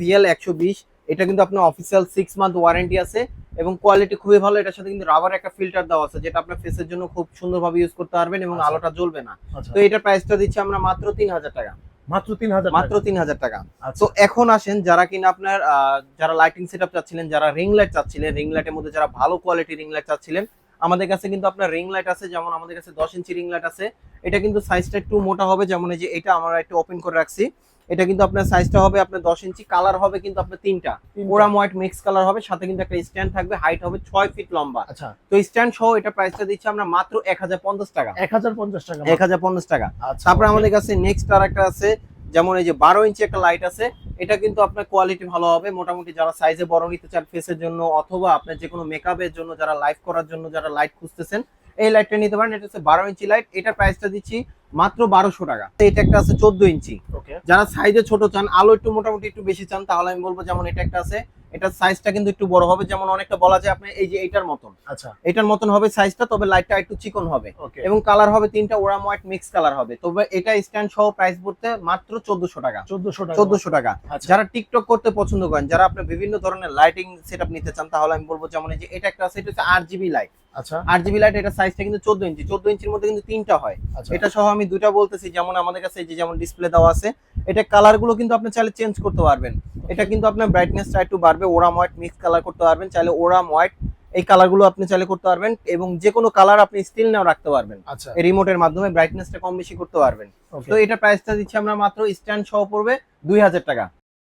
VL একশো বিশ এটা কিন্তু আপনার অফিসিয়াল সিক্স মান্থ ওয়ারেন্টি আছে এবং কোয়ালিটি খুবই ভালো এটার সাথে কিন্তু রাবার একটা ফিল্টার দেওয়া আছে যেটা আপনার ফেসের জন্য খুব সুন্দরভাবে ইউজ করতে পারবেন এবং আচ্ছা। আলোটা জ্বলবে না। আচ্ছা। তো এটার প্রাইসটা দিচ্ছি আমরা মাত্র তিন হাজার টাকা। মাত্র তিন হাজার মাত্র তিন হাজার টাকা। আচ্ছা। তো এখন আসেন যারা কিনা আপনার যারা লাইটিং সেটআপ চাচ্ছিলেন যারা রিং লাইট চাচ্ছিলেন রিং লাইটের মধ্যে যারা ভালো কোয়ালিটি রিং লাইট চাচ্ছিলেন আমাদের কাছে কিন্তু আপনার রিং লাইট আছে যেমন আমাদের কাছে দশ ইঞ্চি রিং লাইট আছে এটা কিন্তু সাইজটা একটু মোটা হবে যেমন এই যে এটা আমরা একটু ওপেন করে রাখছি। এটা কিন্তু আপনার সাইজটা হবে আপনার দশ ইঞ্চি কালার হবে কিন্তু আপনার তিনটা। ওরাম হোয়াইট মিক্স কালার হবে সাথে কিন্তু একটা স্ট্যান্ড থাকবে হাইট হবে ছয় ফিট লম্বা। আচ্ছা। তো স্ট্যান্ড সহ এটা প্রাইসটা দিচ্ছি আমরা মাত্র এক হাজার পঞ্চাশ টাকা। এক হাজার পঞ্চাশ টাকা এক হাজার পঞ্চাশ টাকা। আচ্ছা তারপরে আমাদের কাছে নেক্সট আর একটা আছে যেমন এই যে বারো ইঞ্চি একটা লাইট আছে এটা কিন্তু আপনার কোয়ালিটি ভালো হবে। মোটামুটি যারা সাইজে বড় নিতে চান ফেসের জন্য অথবা আপনার যে কোনো মেকআপের জন্য যারা লাইভ করার জন্য যারা লাইট খুঁজতেছেন এই লাইটটা নিতে পারেন এটা হচ্ছে বারো ইঞ্চি লাইট এটার প্রাইসটা দিচ্ছি মাত্র বারোশো টাকা। এটা একটা আছে চোদ্দ ইঞ্চি। ওকে যারা সাইজে ছোট চান আলো একটু মোটামুটি একটু বেশি চান তাহলে আমি বলব যেমন এটা একটা আছে এটার সাইজটা কিন্তু একটু বড় হবে যেমন অনেকটা বলা যায় আপনি এই যে এটার মতন। আচ্ছা। এটার মতন হবে সাইজটা তবে লাইটটা একটু চিকন হবে। এবং কালার হবে তিনটা ওরাম হোয়াইট মিক্স কালার হবে। তবে এটা স্ট্যান্ড সহ প্রাইস পড়তে মাত্র চোদ্দশো টাকা। চোদ্দশো টাকা। চোদ্দশো টাকা। আচ্ছা। যারা টিকটক করতে পছন্দ করেন যারা আপনি বিভিন্ন ধরনের লাইটিং সেটআপ নিতে চান তাহলে আমি বলব যেমন এই যে এটা একটা আছে এটা হচ্ছে আট জিবি লাইট আচ্ছা। লাইট এটা সাইজটা কিন্তু চোদ্দ ইঞ্চি। চোদ্দ ইঞ্চির মধ্যে কিন্তু তিনটা হয়। আচ্ছা। এটা সহ আমি দুটা বলতেছি যেমন আমাদের কাছে এই যে যেমন ডিসপ্লে দেওয়া আছে এটা কালারগুলো কিন্তু আপনি চাইলে চেঞ্জ করতে পারবেন। এটা কিন্তু আপনার ব্রাইটনেসটা একটু বাড়বে ওরাম হোয়াইট মিক্স কালার করতে পারবেন চাইলে ওরাম হোয়াইট এই কালারগুলো আপনি চাইলে করতে পারবেন এবং যে কোনো কালার আপনি স্টিল নাও রাখতে পারবেন। আচ্ছা। এই রিমোটের মাধ্যমে ব্রাইটনেসটা কম বেশি করতে পারবেন। তো এটা প্রাইসটা দিচ্ছি আমরা মাত্র স্ট্যান্ড সহ পড়বে দুই হাজার টাকা।